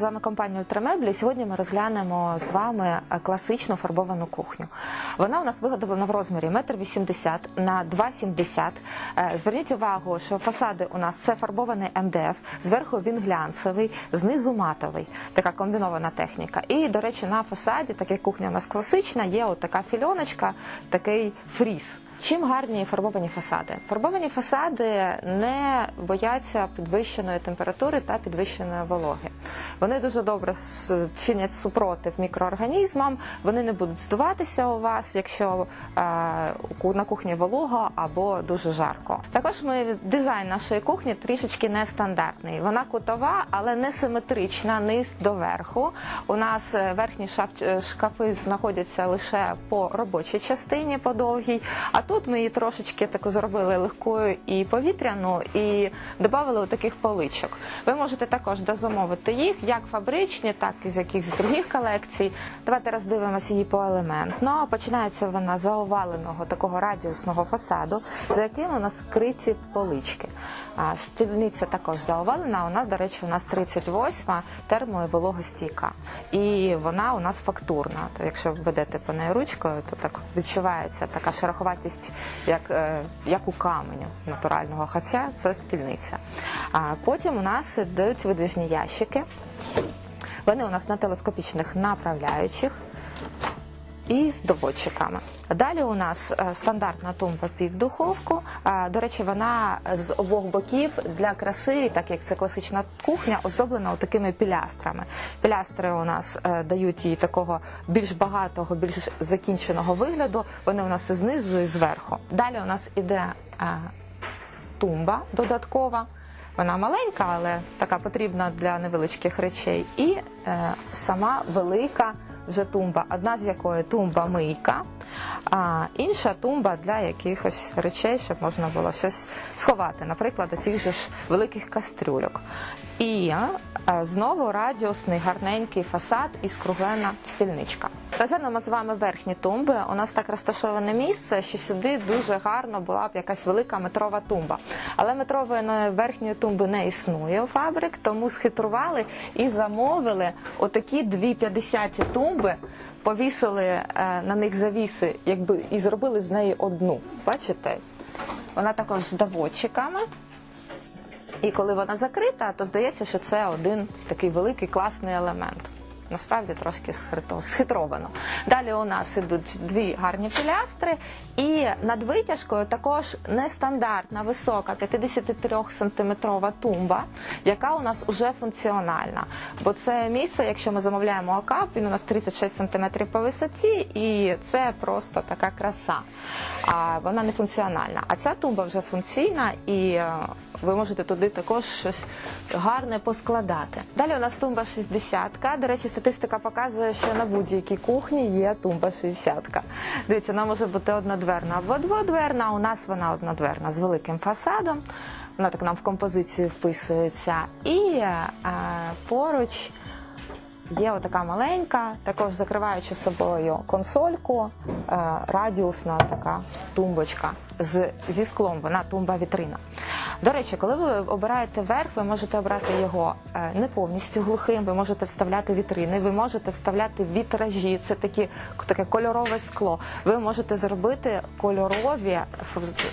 З вами компанія Ультрамеблі. Сьогодні ми розглянемо з вами е, класичну фарбовану кухню. Вона у нас виготовлена в розмірі 1,80 м на 2,70 Е, Зверніть увагу, що фасади у нас це фарбований МДФ, зверху він глянцевий, знизу матовий. Така комбінована техніка. І, до речі, на фасаді, так кухня у нас класична, є от така фільоночка, такий фріз. Чим гарні фарбовані фасади? Фарбовані фасади не бояться підвищеної температури та підвищеної вологи. Вони дуже добре чинять супротив мікроорганізмам. Вони не будуть здуватися у вас, якщо е, на кухні волого або дуже жарко. Також ми дизайн нашої кухні трішечки нестандартний. Вона кутова, але не симетрична, низ до верху. У нас е, верхні е, шкафи знаходяться лише по робочій частині, по довгій. А тут ми її трошечки таку зробили легкою і повітряну, і додали таких поличок. Ви можете також дозамовити їх як фабричні, так і з якихось других колекцій. Давайте роздивимося її поелементно. Починається вона з оваленого такого радіусного фасаду, за яким у нас криті полички. Стільниця також заовалена. У нас, до речі, у нас 38 термо і. І вона у нас фактурна. То якщо ви ведете по неї ручкою, то так відчувається така шероховатість, як, е, як у каменю натурального, хоча це стільниця. А потім у нас йдуть видвижні ящики. Вони у нас на телескопічних направляючих і з доводчиками. Далі у нас е, стандартна тумба під духовку. Е, До речі, вона з обох боків для краси, так як це класична кухня, оздоблена такими пілястрами. Пілястри у нас е, дають їй такого більш багатого, більш закінченого вигляду. Вони у нас і знизу, і зверху. Далі у нас іде тумба додаткова. Вона маленька, але така потрібна для невеличких речей. І сама велика вже тумба, одна з якої тумба мийка, а інша тумба для якихось речей, щоб можна було щось сховати, наприклад, тих же ж великих кастрюльок. І е, знову радіусний гарненький фасад і скруглена стільничка. Розглянемо з вами верхні тумби. У нас так розташоване місце, що сюди дуже гарно була б якась велика метрова тумба. Але метрової верхньої тумби не існує у фабрик, тому схитрували і замовили отакі дві 50 тумби, повісили е, на них завіси, якби і зробили з неї одну. Бачите? Вона також з доводчиками. І коли вона закрита, то здається, що це один такий великий класний елемент. Насправді трошки схитровано. Далі у нас ідуть дві гарні пілястри, і над витяжкою також нестандартна висока 53-сантиметрова тумба, яка у нас уже функціональна. Бо це місце, якщо ми замовляємо окап, він у нас 36 сантиметрів по висоті, і це просто така краса. А вона не функціональна. А ця тумба вже функційна і. е, ви можете туди також щось гарне поскладати. Далі у нас тумба 60. До речі, статистика показує, що на будь-якій кухні є тумба 60. Дивіться, вона може бути однодверна або дводверна. У нас вона однодверна з великим фасадом. Вона так нам в композицію вписується. І е, поруч Є отака маленька, також закриваючи собою консольку, е, радіусна така тумбочка з, зі склом, вона тумба вітрина. До речі, коли ви обираєте верх, ви можете обрати його е, не повністю глухим, ви можете вставляти вітрини, ви можете вставляти вітражі, це такі, таке кольорове скло. Ви можете зробити кольорові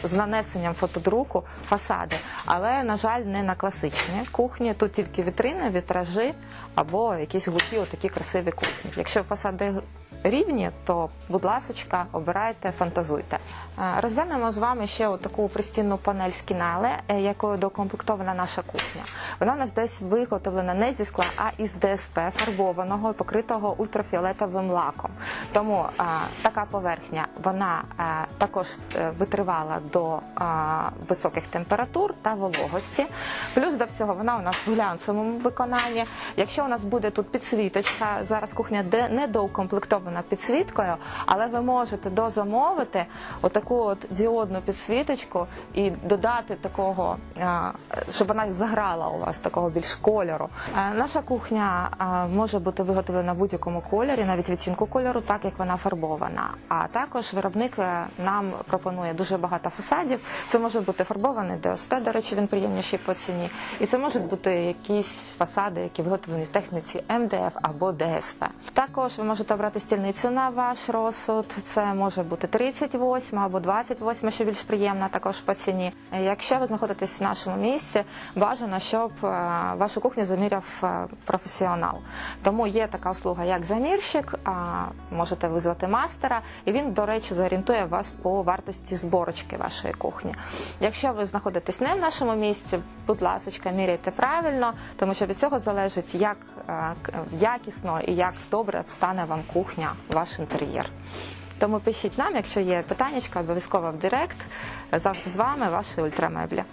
з нанесенням фотодруку фасади, але, на жаль, не на класичні кухні. Тут тільки вітрини, вітражі або якісь глухі, отакі красиві кухні. Якщо фасади рівні, то, будь ласочка, обирайте, фантазуйте. Е, Розглянемо з вами ще таку пристінну панель з кінале, е, якою докомплектована наша кухня. Вона у нас десь виготовлена не зі скла, а із ДСП фарбованого і покритого ультрафіолетовим лаком. Тому е, така поверхня вона е, також витривала до е, високих температур та вологості. Плюс до всього вона у нас в глянцевому виконанні. Якщо у нас буде тут підсвіточка, зараз кухня де недоукомплектована вбудована підсвіткою, але ви можете дозамовити отаку от діодну підсвіточку і додати такого, е, щоб вона заграла у вас такого більш кольору. Е, Наша кухня е, може бути виготовлена в будь-якому кольорі, навіть відтінку кольору, так як вона фарбована. А також виробник нам пропонує дуже багато фасадів. Це може бути фарбований ДСП, до речі, він приємніший по ціні. І це можуть бути якісь фасади, які виготовлені в техніці МДФ або ДСП. Також ви можете обрати стільницю на ваш розсуд. Це може бути 38 або 28, що більш приємна також по ціні. Якщо ви знаходитесь в нашому місці, бажано, щоб е, вашу кухню заміряв е, професіонал. Тому є така услуга, як замірщик. Можете визвати мастера, і він, до речі, зорієнтує вас по вартості зборочки вашої кухні. Якщо ви знаходитесь не в нашому місці, будь ласка, міряйте правильно, тому що від цього залежить, як е, якісно і як добре встане вам кухня, ваш інтер'єр. Тому пишіть нам, якщо є питання, обов'язково в директ. Завжди з вами, ваші ультрамеблі.